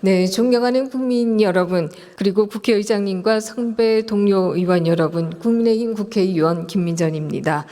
네, 존경하는 국민 여러분, 그리고 국회의장님과 선배 동료 의원 여러분, 국민의힘 국회의원 김민전입니다.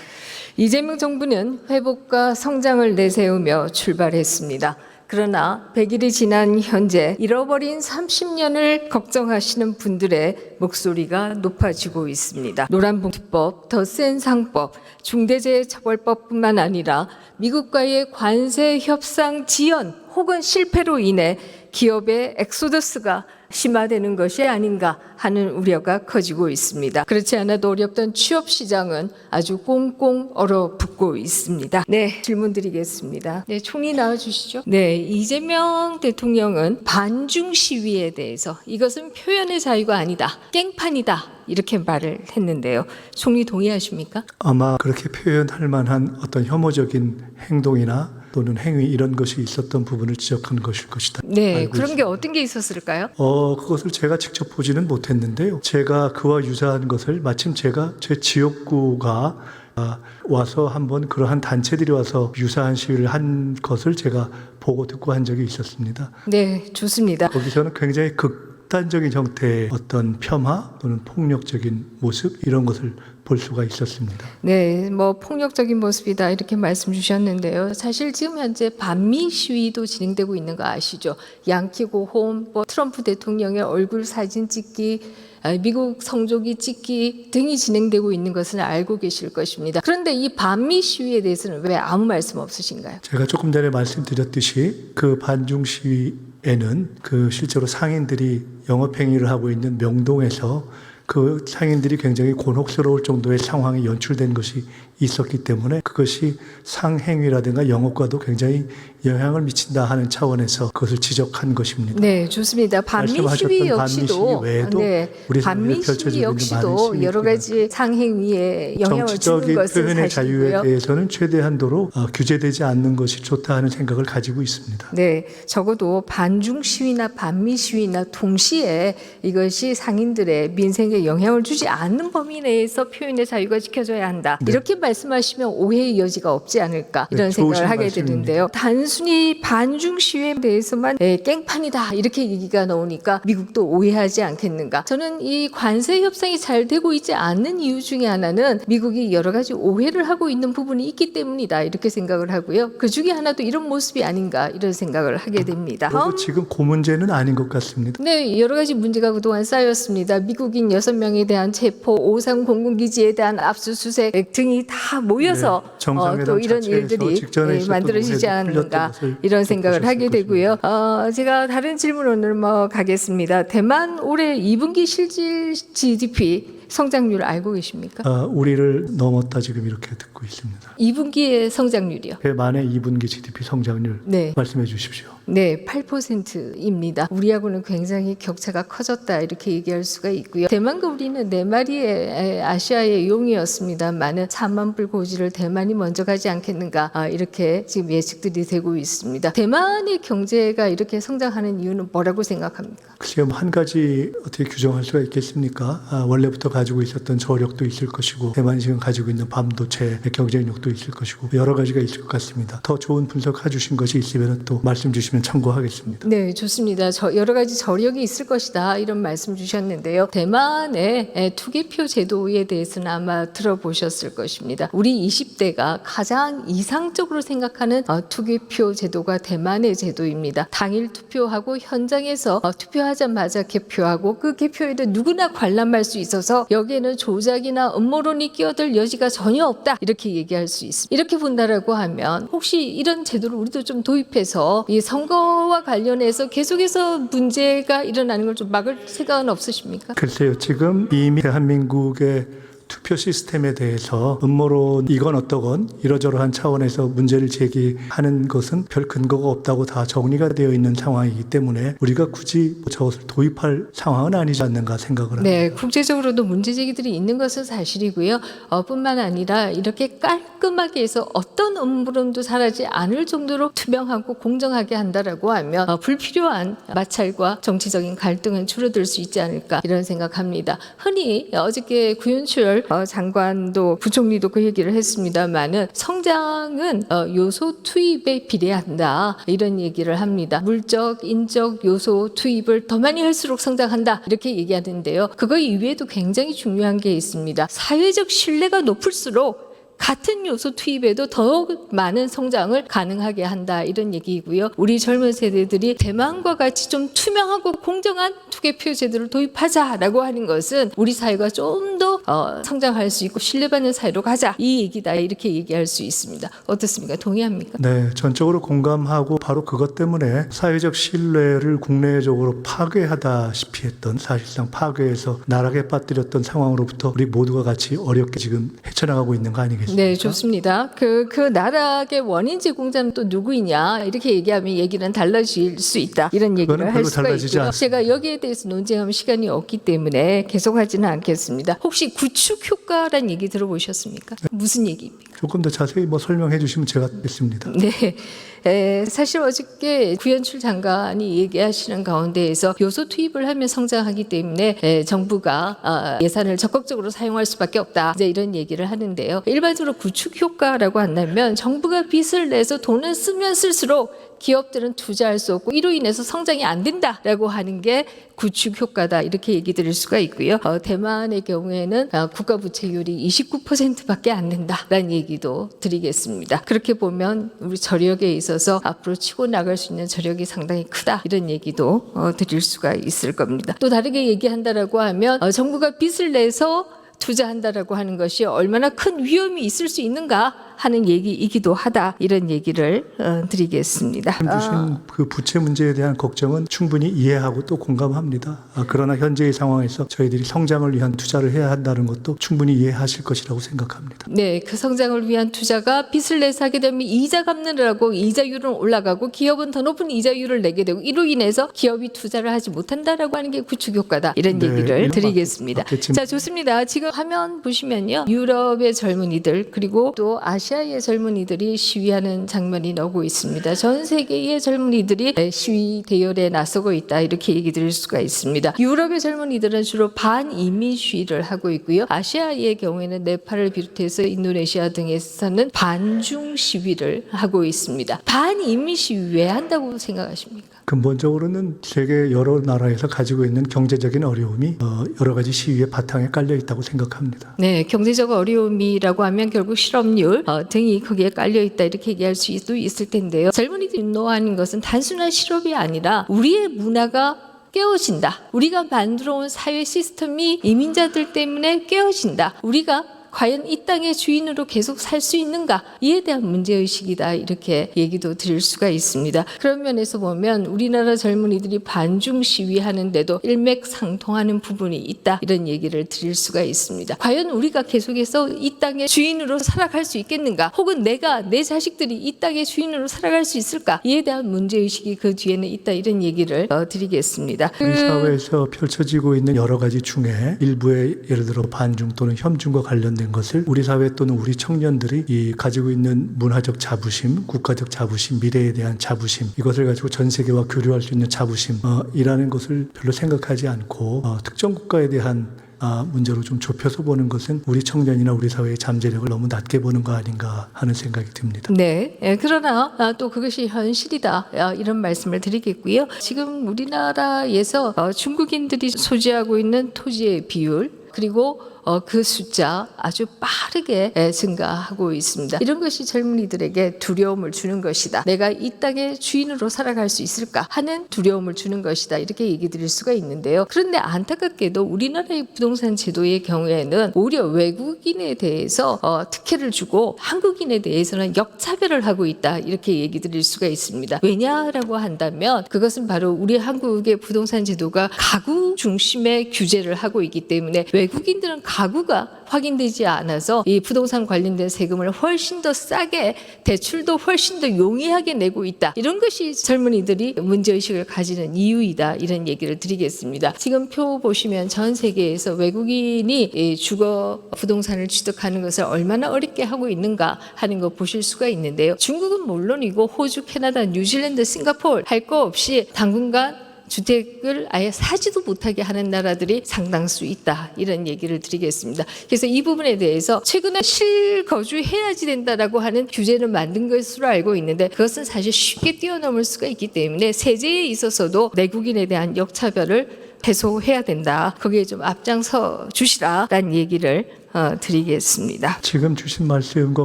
이재명 정부는 회복과 성장을 내세우며 출발했습니다. 그러나 100일이 지난 현재 잃어버린 30년을 걱정하시는 분들의 목소리가 높아지고 있습니다. 노란봉투법, 더 센 상법, 중대재해처벌법뿐만 아니라 미국과의 관세 협상 지연 혹은 실패로 인해 기업의 엑소더스가 심화되는 것이 아닌가 하는 우려가 커지고 있습니다. 그렇지 않아도 어렵던 취업 시장은 아주 꽁꽁 얼어붙고 있습니다. 네, 질문 드리겠습니다. 네, 총리 나와 주시죠. 네, 이재명 대통령은 반중 시위에 대해서 이것은 표현의 자유가 아니다. 깽판이다. 이렇게 말을 했는데요. 총리 동의하십니까? 아마 그렇게 표현할 만한 어떤 혐오적인 행동이나 또는 행위 이런 것이 있었던 부분을 지적한 것일 것이다. 네, 그런 있습니다. 게 어떤 게 있었을까요? 어, 그것을 제가 직접 보지는 못했는데요. 제가 그와 유사한 것을 마침 제가 제 지역구가 아, 와서 한번 그러한 단체들이 와서 유사한 시위를 한 것을 제가 보고 듣고 한 적이 있었습니다. 네, 좋습니다. 거기서는 굉장히 극 단적인 형태의 어떤 폄하 또는 폭력적인 모습 이런 것을 볼 수가 있었습니다. 네, 뭐 폭력적인 모습이다 이렇게 말씀 주셨는데요. 사실 지금 현재 반미 시위도 진행되고 있는 거 아시죠? 양키고 홈, 뭐 트럼프 대통령의 얼굴 사진 찍기, 아, 미국 성조기 찍기 등이 진행되고 있는 것은 알고 계실 것입니다. 그런데 이 반미 시위에 대해서는 왜 아무 말씀 없으신가요? 제가 조금 전에 말씀드렸듯이 그 반중 시위 에는 그 실제로 상인들이 영업행위를 하고 있는 명동에서 그 상인들이 굉장히 곤혹스러울 정도의 상황이 연출된 것이 있었기 때문에 그것이 상행위라든가 영업과도 굉장히 영향을 미친다 하는 차원에서 그것을 지적한 것입니다. 네, 좋습니다. 반미 말씀하셨던 시위 역시도 외에도 네, 우리 펼쳐지고 시위 역시도 여러 가지 상행위에 영향을 주는 것은 표현의 자유에. 대해서는 최대한도로 어, 규제되지 않는 것이 좋다 하는 생각을 가지고 있습니다. 네, 적어도 반중 시위나 반미 시위나 동시에 이것이 상인들의 민생 에 영향을 주지 않는 범위 내에서 표현의 자유가 지켜져야 한다. 이렇게 말씀하시면 오해의 여지가 없지 않을까 이런 네, 생각을 하게 말씀입니다. 되는데요. 단순히 반중 시위에 대해서만 에, 깽판이다 이렇게 얘기가 나오니까 미국도 오해하지 않겠는가? 저는 이 관세 협상이 잘 되고 있지 않는 이유 중에 하나는 미국이 여러 가지 오해를 하고 있는 부분이 있기 때문이다 이렇게 생각을 하고요. 그 중에 하나도 이런 모습이 아닌가 이런 생각을 하게 됩니다. 그리고 지금 그 문제는 아닌 것 같습니다. 네, 여러 가지 문제가 그동안 쌓였습니다. 미국인 여섯 명에 대한 체포, 오상 공군기지에 대한 압수수색 등이 다 모여서 네, 어, 또 이런 일들이 예, 만들어지지 것을 이런 생각을 하게 되고요. 어, 제가 다른 질문으로 넘어가겠습니다. 대만 올해 2분기 실질 GDP 성장률 알고 계십니까? 어, 우리를 넘었다 지금 이렇게 듣고 있습니다. 2분기의 성장률이요. 대만의 2분기 GDP 성장률 네. 말씀해 주십시오. 네, 8%입니다. 우리하고는 굉장히 격차가 커졌다 이렇게 얘기할 수가 있고요. 대만과 우리는 네 마리의 아시아의 용이었습니다만은 3만 불 고지를 대만이 먼저 가지 않겠는가 아, 이렇게 지금 예측들이 되고 있습니다. 대만의 경제가 이렇게 성장하는 이유는 뭐라고 생각합니까? 글쎄요, 한 가지 어떻게 규정할 수가 있겠습니까? 아, 원래부터 가지고 있었던 저력도 있을 것이고 대만이 지금 가지고 있는 반도체 경쟁력도 있을 것이고 여러 가지가 있을 것 같습니다. 더 좋은 분석해 주신 것이 있으면 또 말씀 주시면 참고하겠습니다. 네, 좋습니다. 저 여러 가지 저력이 있을 것이다 이런 말씀 주셨는데요. 대만의 에, 투기표 제도에 대해서는 아마 들어보셨을 것입니다. 우리 20대가 가장 이상적으로 생각하는 어, 투기표 제도가 대만의 제도입니다. 당일 투표하고 현장에서 어, 투표하자마자 개표하고 그 개표에도 누구나 관람할 수 있어서 여기에는 조작이나 음모론이 끼어들 여지가 전혀 없다 이렇게 얘기할 수 있습니다. 이렇게 본다라고 하면 혹시 이런 제도를 우리도 좀 도입해서 이 선거와 관련해서 계속해서 문제가 일어나는 걸 좀 막을 생각은 없으십니까? 글쎄요, 지금 이미 대한민국의 투표 시스템에 대해서 음모론 이건 어떠건 이러저러한 차원에서 문제를 제기하는 것은 별 근거가 없다고 다 정리가 되어 있는 상황이기 때문에 우리가 굳이 저것을 도입할 상황은 아니지 않는가 생각을 합니다. 네, 국제적으로도 문제 제기들이 있는 것은 사실이고요. 어, 뿐만 아니라 이렇게 깔끔하게 해서 어떤 음모론도 사라지 않을 정도로 투명하고 공정하게 한다라고 하면 어, 불필요한 마찰과 정치적인 갈등은 줄어들 수 있지 않을까 이런 생각합니다. 흔히 어저께 구윤출 어, 장관도 부총리도 그 얘기를 했습니다만은 성장은 어, 요소 투입에 비례한다 이런 얘기를 합니다. 물적, 인적 요소 투입을 더 많이 할수록 성장한다 이렇게 얘기하는데요. 그거 이외에도 굉장히 중요한 게 있습니다. 사회적 신뢰가 높을수록 같은 요소 투입에도 더욱 많은 성장을 가능하게 한다 이런 얘기이고요. 우리 젊은 세대들이 대만과 같이 좀 투명하고 공정한 투개표 제도를 도입하자라고 하는 것은 우리 사회가 좀더 어, 성장할 수 있고 신뢰받는 사회로 가자 이 얘기다 이렇게 얘기할 수 있습니다. 어떻습니까? 동의합니까? 네, 전적으로 공감하고 바로 그것 때문에 사회적 신뢰를 국내적으로 파괴하다시피 했던 사실상 파괴해서 나락에 빠뜨렸던 상황으로부터 우리 모두가 같이 어렵게 지금 헤쳐나가고 있는 거 아니겠습니까? 네, 좋습니다. 그, 그 나락의 원인 제공자는 또 누구이냐 이렇게 얘기하면 얘기는 달라질 수 있다 이런 얘기를 할 수가 있고요. 않습니다. 제가 여기에 대해서 논쟁하면 시간이 없기 때문에 계속하지는 않겠습니다. 혹시 구축 효과란 얘기 들어보셨습니까? 무슨 얘기입니까? 조금 더 자세히 뭐 설명해 주시면 제가 듣겠습니다. 네. 에, 사실 어저께 구현출 장관이 얘기하시는 가운데에서 요소 투입을 하면 성장하기 때문에 에, 정부가 아, 예산을 적극적으로 사용할 수밖에 없다. 이제 이런 얘기를 하는데요. 일반적으로 구축 효과라고 한다면 정부가 빚을 내서 돈을 쓰면 쓸수록 기업들은 투자할 수 없고 이로 인해서 성장이 안 된다라고 하는 게 구축 효과다 이렇게 얘기 드릴 수가 있고요. 어, 대만의 경우에는 어, 국가 부채율이 29%밖에 안 된다라는 얘기도 드리겠습니다. 그렇게 보면 우리 저력에 있어서 앞으로 치고 나갈 수 있는 저력이 상당히 크다 이런 얘기도 어, 드릴 수가 있을 겁니다. 또 다르게 얘기한다라고 하면 어, 정부가 빚을 내서 투자한다라고 하는 것이 얼마나 큰 위험이 있을 수 있는가 하는 얘기이기도 하다 이런 얘기를 어, 드리겠습니다. 주신 그 부채 문제에 대한 걱정은 충분히 이해하고 또 공감합니다. 아, 그러나 현재의 상황에서 저희들이 성장을 위한 투자를 해야 한다는 것도 충분히 이해하실 것이라고 생각합니다. 네, 그 성장을 위한 투자가 빚을 내서 하게 되면 이자 갚느라고 이자율은 올라가고 기업은 더 높은 이자율을 내게 되고 이로 인해서 기업이 투자를 하지 못한다라고 하는 게 구축 효과다 이런 네, 얘기를 드리겠습니다. 맞겠지만- 자, 좋습니다. 지금 화면 보시면요, 유럽의 젊은이들 그리고 또 아시아 의 젊은이들이 시위하는 장면이 나오고 있습니다. 전 세계의 젊은이들이 시위 대열에 나서고 있다 이렇게 얘기 드릴 수가 있습니다. 유럽의 젊은이들은 주로 반이민 시위를 하고 있고요. 아시아의 경우에는 네팔을 비롯해서 인도네시아 등에서는 반중 시위를 하고 있습니다. 반이민 시위 왜 한다고 생각하십니까? 근본적으로는 세계 여러 나라에서 가지고 있는 경제적인 어려움이 어, 여러 가지 시위의 바탕에 깔려 있다고 생각합니다. 네, 경제적 어려움이라고 하면 결국 실업률 어, 등이 거기에 깔려 있다 이렇게 얘기할 수도 있을 텐데요. 젊은이들이 분노하는 것은 단순한 실업이 아니라 우리의 문화가 깨어진다. 우리가 만들어 온 사회 시스템이 이민자들 때문에 깨어진다. 우리가 과연 이 땅의 주인으로 계속 살 수 있는가 이에 대한 문제의식이다 이렇게 얘기도 드릴 수가 있습니다. 그런 면에서 보면 우리나라 젊은이들이 반중 시위하는데도 일맥상통하는 부분이 있다 이런 얘기를 드릴 수가 있습니다. 과연 우리가 계속해서 이 땅의 주인으로 살아갈 수 있겠는가 혹은 내가 내 자식들이 이 땅의 주인으로 살아갈 수 있을까 이에 대한 문제의식이 그 뒤에는 있다 이런 얘기를 어, 드리겠습니다. 우리 그- 사회에서 펼쳐지고 있는 여러 가지 중에 일부의 예를 들어 반중 또는 혐중과 관련된 것을 우리 사회 또는 우리 청년들이 이 가지고 있는 문화적 자부심, 국가적 자부심, 미래에 대한 자부심 이것을 가지고 전 세계와 교류할 수 있는 자부심 어, 이라는 것을 별로 생각하지 않고 어, 특정 국가에 대한 아, 문제로 좀 좁혀서 보는 것은 우리 청년이나 우리 사회의 잠재력을 너무 낮게 보는 거 아닌가 하는 생각이 듭니다. 네. 예, 그러나 아, 또 그것이 현실이다. 아, 이런 말씀을 드리겠고요. 지금 우리나라에서 어, 중국인들이 소지하고 있는 토지의 비율 그리고 어, 그 숫자 아주 빠르게 예, 증가하고 있습니다. 이런 것이 젊은이들에게 두려움을 주는 것이다. 내가 이 땅의 주인으로 살아갈 수 있을까 하는 두려움을 주는 것이다. 이렇게 얘기 드릴 수가 있는데요. 그런데 안타깝게도 우리나라의 부동산 제도의 경우에는 오히려 외국인에 대해서 어, 특혜를 주고 한국인에 대해서는 역차별을 하고 있다. 이렇게 얘기 드릴 수가 있습니다. 왜냐라고 한다면 그것은 바로 우리 한국의 부동산 제도가 가구 중심의 규제를 하고 있기 때문에 외국인들은 가 구가 확인되지 않아서 이 부동산 관련된 세금을 훨씬 더 싸게 대출도 훨씬 더 용이하게 내고 있다. 이런 것이 젊은이들이 문제의식을 가지는 이유이다. 이런 얘기를 드리겠습니다. 지금 표 보시면 전 세계에서 외국인이 이 주거 부동산을 취득하는 것을 얼마나 어렵게 하고 있는가 하는 거 보실 수가 있는데요. 중국은 물론이고 호주, 캐나다, 뉴질랜드, 싱가포르 할거 없이 당분간 주택을 아예 사지도 못하게 하는 나라들이 상당수 있다 이런 얘기를 드리겠습니다. 그래서 이 부분에 대해서 최근에 실거주해야지 된다라고 하는 규제를 만든 것으로 알고 있는데 그것은 사실 쉽게 뛰어넘을 수가 있기 때문에 세제에 있어서도 내국인에 대한 역차별을 해소해야 된다. 거기에 좀 앞장서 주시라라는 얘기를 어, 드리겠습니다. 지금 주신 말씀과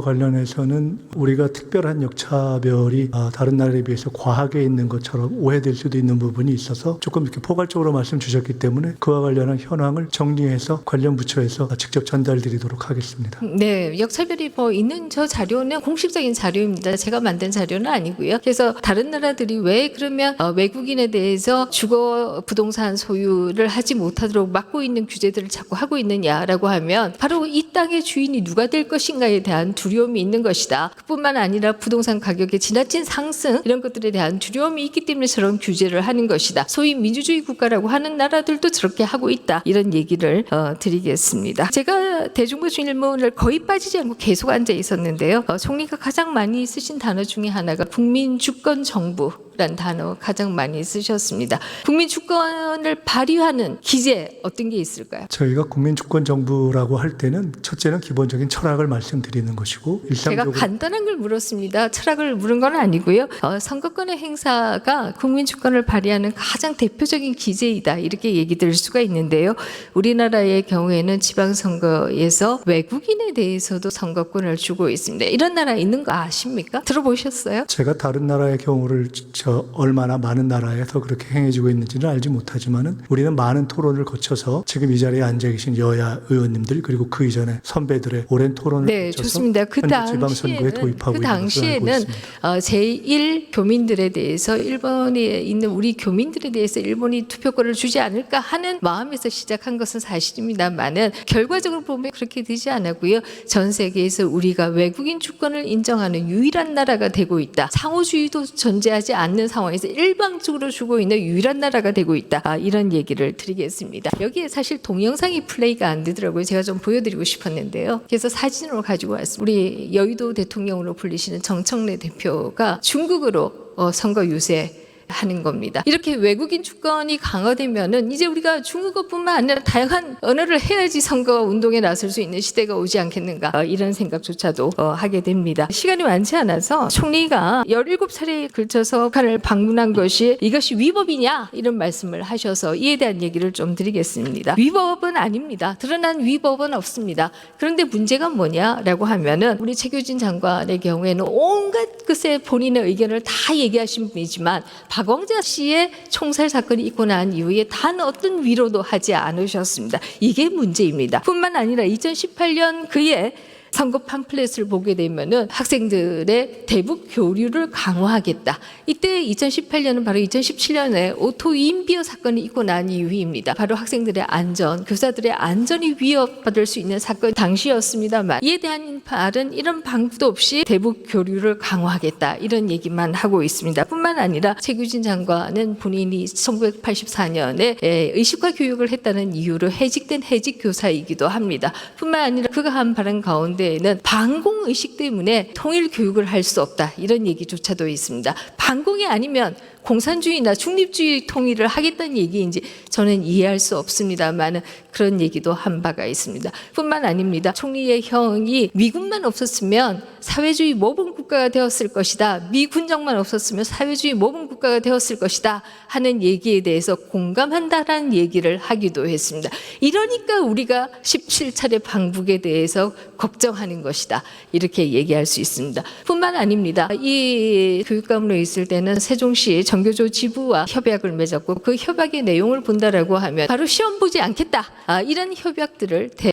관련해서는 우리가 특별한 역차별이 아, 다른 나라에 비해서 과하게 있는 것처럼 오해될 수도 있는 부분이 있어서 조금 이렇게 포괄적으로 말씀 주셨기 때문에 그와 관련한 현황을 정리해서 관련 부처에서 직접 전달드리도록 하겠습니다. 네, 역차별이 뭐 있는 저 자료는 공식적인 자료입니다. 제가 만든 자료는 아니고요. 그래서 다른 나라들이 왜 그러면 어, 외국인에 대해서 주거 부동산 소유를 하지 못하도록 막고 있는 규제들을 자꾸 하고 있느냐라고 하면 바로 이 땅의 주인이 누가 될 것인가에 대한 두려움이 있는 것이다. 그뿐만 아니라 부동산 가격의 지나친 상승 이런 것들에 대한 두려움이 있기 때문에 저런 규제를 하는 것이다. 소위 민주주의 국가라고 하는 나라들도 저렇게 하고 있다. 이런 얘기를 어, 드리겠습니다. 제가 대중부 질문을 거의 빠지지 않고 계속 앉아 있었는데요. 어, 총리가 가장 많이 쓰신 단어 중에 하나가 국민 주권 정부. 라는 단어 가장 많이 쓰셨습니다. 국민 주권을 발휘하는 기재 어떤 게 있을까요? 저희가 국민 주권 정부라고 할 때는 첫째는 기본적인 철학을 말씀드리는 것이고 제가 일상적으로 간단한 걸 물었습니다. 철학을 물은 건 아니고요. 어, 선거권의 행사가 국민 주권을 발휘하는 가장 대표적인 기제이다 이렇게 얘기 드릴 수가 있는데요. 우리나라의 경우에는 지방선거에서 외국인에 대해서도 선거권을 주고 있습니다. 이런 나라 있는 거 아십니까? 들어보셨어요? 제가 다른 나라의 경우를 저 얼마나 많은 나라에서 그렇게 행해지고 있는지는 알지 못하지만은 우리는 많은 토론을 거쳐서 지금 이 자리에 앉아 계신 여야 의원님들 그리고 그 이전에 선배들의 오랜 토론을 네, 좋습니다. 그 당시에는 도입하고 그 당시에는. 어, 제1 교민들에 대해서 일본에 있는 우리 교민들에 대해서 일본이 투표권을 주지 않을까 하는 마음에서 시작한 것은 사실입니다만은 결과적으로 보면 그렇게 되지 않았고요. 전 세계에서 우리가 외국인 주권을 인정하는 유일한 나라가 되고 있다. 상호주의도 존재하지 않는 상황에서 일방적으로 주고 있는 유일한 나라가 되고 있다. 아, 이런 얘기를 드리겠습니다. 여기에 사실 동영상이 플레이가 안 되더라고요. 제가 좀 보여 드리고 싶었는데요. 그래서 사진으로 가지고 왔습니다. 우리 여의도 대통령으로 불리시는 정청래 대표가 중국으로 어, 선거 유세 하는 겁니다. 이렇게 외국인 주권이 강화되면은 이제 우리가 중국어뿐만 아니라 다양한 언어를 해야지 선거 운동에 나설 수 있는 시대가 오지 않겠는가 어, 이런 생각조차도 어, 하게 됩니다. 시간이 많지 않아서 총리가 17차례에 걸쳐서 북한을 방문한 것이 이것이 위법이냐 이런 말씀을 하셔서 이에 대한 얘기를 좀 드리겠습니다. 위법은 아닙니다. 드러난 위법은 없습니다. 그런데 문제가 뭐냐라고 하면은 우리 최규진 장관의 경우에는 온갖 것에 본인의 의견을 다 얘기하신 분이지만 박 광자 씨의 총살 사건이 있고 난 이후에 단 어떤 위로도 하지 않으셨습니다. 이게 문제입니다. 뿐만 아니라 2018년 그해 선거 팜플렛을 보게 되면은 학생들의 대북 교류를 강화하겠다. 이때 2018년은 바로 2017년에 오토 인비어 사건이 있고 난 이후입니다. 바로 학생들의 안전, 교사들의 안전이 위협받을 수 있는 사건 당시였습니다만 이에 대한 말은 이런 방법도 없이 대북 교류를 강화하겠다 이런 얘기만 하고 있습니다. 뿐만 아니라 최규진 장관은 본인이 1984년에 의식화 교육을 했다는 이유로 해직된 해직 교사이기도 합니다. 뿐만 아니라 그가 한 발언 가운데 에는 반공 의식 때문에 통일 교육을 할 수 없다 이런 얘기조차도 있습니다. 반공이 아니면 공산주의나 중립주의 통일을 하겠다는 얘기인지 저는 이해할 수 없습니다만 그런 얘기도 한 바가 있습니다. 뿐만 아닙니다. 총리의 형이 미군만 없었으면 사회주의 모범 국가가 되었을 것이다. 미군정만 없었으면 사회주의 모범 국가가 되었을 것이다. 하는 얘기에 대해서 공감한다라는 얘기를 하기도 했습니다. 이러니까 우리가 17차례 방북에 대해서 걱정하는 것이다. 이렇게 얘기할 수 있습니다. 뿐만 아닙니다. 이 교육감으로 있을 때는 세종시 정교조 지부와 협약을 맺었고 그 협약의 내용을 본다라고 하면 바로 시험 보지 않겠다. 아, 이런 협약들을 대